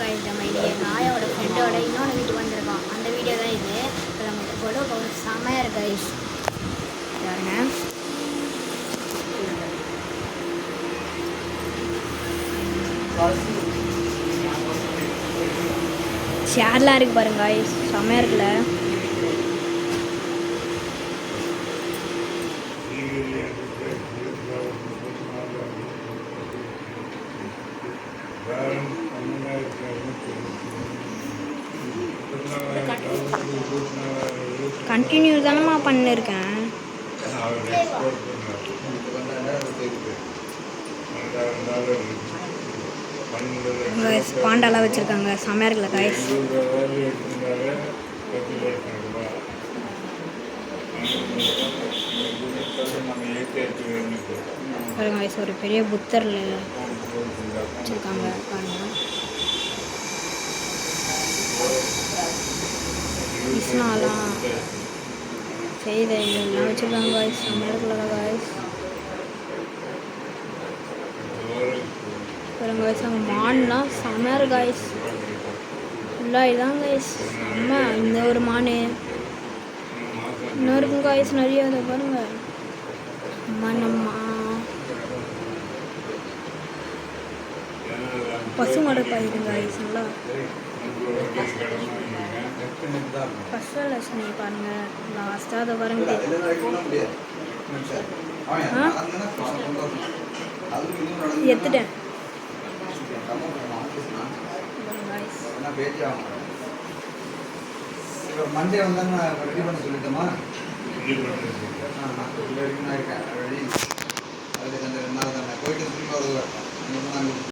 Guys நம்ம இது எங்கள் ஃப்ரெண்டோட இன்னொன்று வீட்டுக்கு வந்திருக்கோம். அந்த வீடியோ தான் இது. இப்போ நம்ம கொடு ஒரு செமையாக இருக்கு கைஸ் பாருங்க. சேர்லாம் இருக்கு பாருங்க கைஸ் செமையாக இருக்குல்ல? கண்டினியூ தானம்மா பண்ணிருக்கேன். கைஸ் பாண்டாலாம் வச்சுருக்காங்க. செமையாக இருக்குல்ல கைஸ் கைஸ் ஒரு பெரிய புத்தரில் வச்சுருக்காங்க பாருங்க. கிருஷ்ணாலாம் செய்த என்ன வச்சுருக்காங்க காய்ஸ் செம்மையாக வாய்ஸ் காய்ஸ் பாருங்க காய்ஸ் அங்கே மான்லாம் செம்மையாக காய்ஸ் ஃபுல்லாக இதான் காய்ஸ் செம்ம இந்த ஒரு மான். இன்னும் இருக்கும் காய்ஸ் நிறைய அதை பாருங்க. மனம்மா பசு மாடு காய்ஸ் நல்லா. ஃபஸ்ட் லட்சுமி பாருங்க லாஸ்ட்டாக அதை பாருங்க. எத்துட்டேன். மண்டே வந்தாங்க ரெடி பண்ண சொல்லிட்டோமா? நான் இருக்கேன். போயிட்டு திரும்ப வருவேன்.